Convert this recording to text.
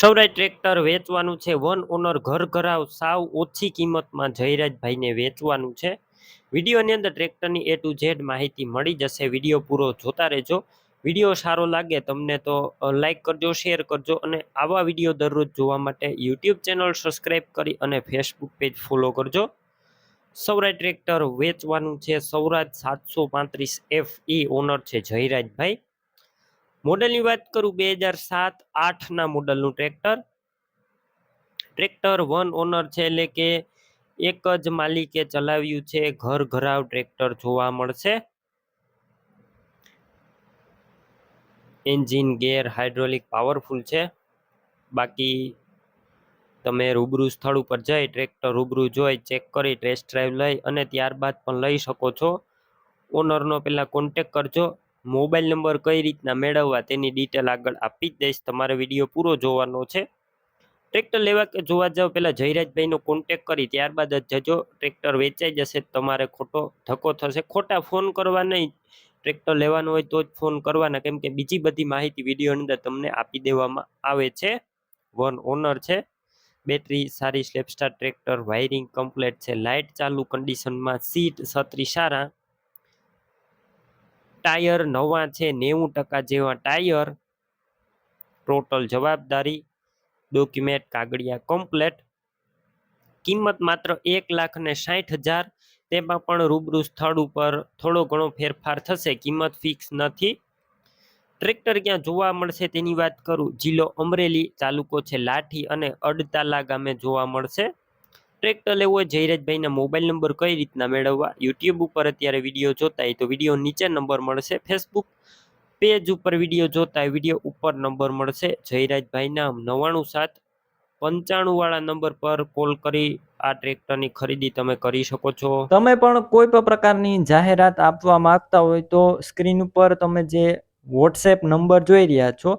સૌરાય tractor વેચવાનું છે. One honour ઘર ઘરાવ સાવ ઓછી કિંમતમાં જયરાજભાઈને વેચવાનું છે. વિડીયોની અંદર ટ્રેક્ટરની એ ટુ ઝેડ માહિતી મળી જશે. વીડિયો પૂરો જોતા રહેજો. વીડિયો સારો લાગે તમને તો લાઈક કરજો શેર કરજો અને આવા વીડિયો દરરોજ જોવા માટે યુટ્યુબ ચેનલ સબસ્ક્રાઈબ કરી અને ફેસબુક પેજ ફોલો કરજો. સૌરાય ટ્રેક્ટર વેચવાનું છે. સૌરાજ સાતસો પાંત્રીસ એફ ઈ ઓનર છે જયરાજભાઈ. મોડલની વાત કરું બે હજાર સાત આઠના મોડલનું ટ્રેક્ટર. ટ્રેક્ટર વન ઓનર છે એટલે કે એક જ માલિકે ચલાવ્યું છે, ઘર ઘરાવ ટ્રેક્ટર જોવા મળશે. એન્જિન ગેર હાઇડ્રોલિક પાવરફુલ છે. બાકી તમે રૂબરૂ સ્થળ ઉપર જઈ ટ્રેક્ટર રૂબરૂ જોઈ, ચેક કરી, ટેસ્ટ ડ્રાઈવ લઈ અને ત્યારબાદ પણ લઈ શકો છો. ઓનરનો પહેલાં કોન્ટેક કરજો. મોબાઈલ નંબર કઈ રીતના મેળવવા તેની ડિટેલ આગળ આપી જ દઈશ. તમારે વીડિયો પૂરો જોવાનો છે. ટ્રેક્ટર લેવા કે જોવા જાવ પહેલાં જયરાજભાઈનો કોન્ટેક કરી, ત્યારબાદ જ જજો. ટ્રેક્ટર વેચાઈ જશે, તમારે ખોટો ધક્કો થશે. ખોટા ફોન કરવા નહીં. ટ્રેક્ટર લેવાનું હોય તો જ ફોન કરવાના. કેમ કે બીજી બધી માહિતી વિડીયોની અંદર તમને આપી દેવામાં આવે છે. વન ઓનર છે. બેટરી સારી સ્લેપસ્ટાર ટ્રેક્ટર વાયરિંગ કમ્પ્લેટ છે. લાઇટ ચાલુ કન્ડિશનમાં સીટ છત્રી સારા. ટાયર નવા છે, નેવું ટકા જેવા ટાયર. ટોટલ જવાબદારી, ડોક્યુમેન્ટ કાગળિયા કમ્પ્લેટ. કિંમત માત્ર એક લાખ ને સાઠ હજાર. તેમાં પણ રૂબરૂ સ્થળ ઉપર થોડો ઘણો ફેરફાર થશે, કિંમત ફિક્સ નથી. ટ્રેક્ટર ક્યાં જોવા મળશે તેની વાત કરું? જિલ્લો અમરેલી તાલુકો છે, લાઠી અને અડતાલા ગામે જોવા મળશે. ટ્રેક્ટર લેવો હોય, જયરાજભાઈના મોબાઈલ નંબર કઈ રીતના મેળવવા? યુટ્યુબ ઉપર અત્યારે વીડિયો જોતા હોય તો વીડિયો નીચે નંબર મળશે. ફેસબુક પેજ ઉપર વીડિયો જોતા હોય વીડિયો ઉપર નંબર મળશે. જયરાજભાઈના નવ્વાણું સાત પંચાણુંવાળા નંબર પર કોલ કરી આ ટ્રેક્ટરની ખરીદી તમે કરી શકો છો. તમે પણ કોઈ પણ પ્રકારની જાહેરાત આપવા માંગતા હોય તો સ્ક્રીન ઉપર તમે જે વોટ્સએપ નંબર જોઈ રહ્યા છો